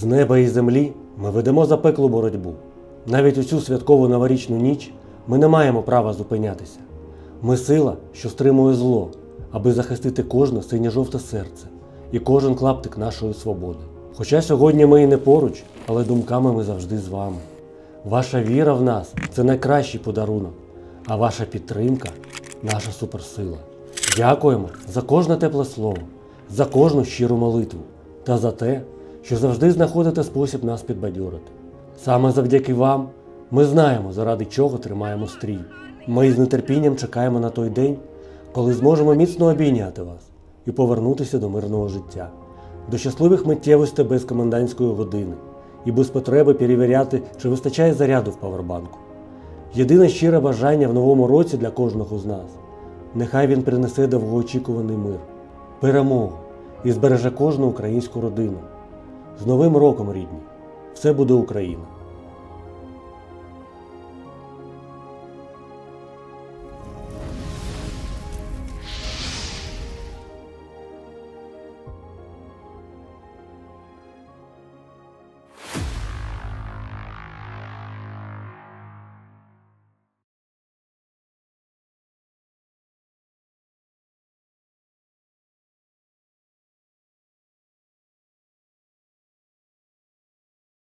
З неба і землі ми ведемо запеклу боротьбу. Навіть у цю святкову новорічну ніч ми не маємо права зупинятися. Ми сила, що стримує зло, аби захистити кожне синє-жовте серце і кожен клаптик нашої свободи. Хоча сьогодні ми і не поруч, але думками ми завжди з вами. Ваша віра в нас це найкращий подарунок, а ваша підтримка наша суперсила. Дякуємо за кожне тепле слово, за кожну щиру молитву та за те, що завжди знаходите спосіб нас підбадьорити. Саме завдяки вам ми знаємо, заради чого тримаємо стрій. Ми з нетерпінням чекаємо на той день, коли зможемо міцно обійняти вас і повернутися до мирного життя, до щасливих миттєвостей без комендантської години і без потреби перевіряти, чи вистачає заряду в павербанку. Єдине щире бажання в новому році для кожного з нас. Нехай він принесе довгоочікуваний мир, перемогу і збереже кожну українську родину. З Новим роком, рідні! Все буде Україна!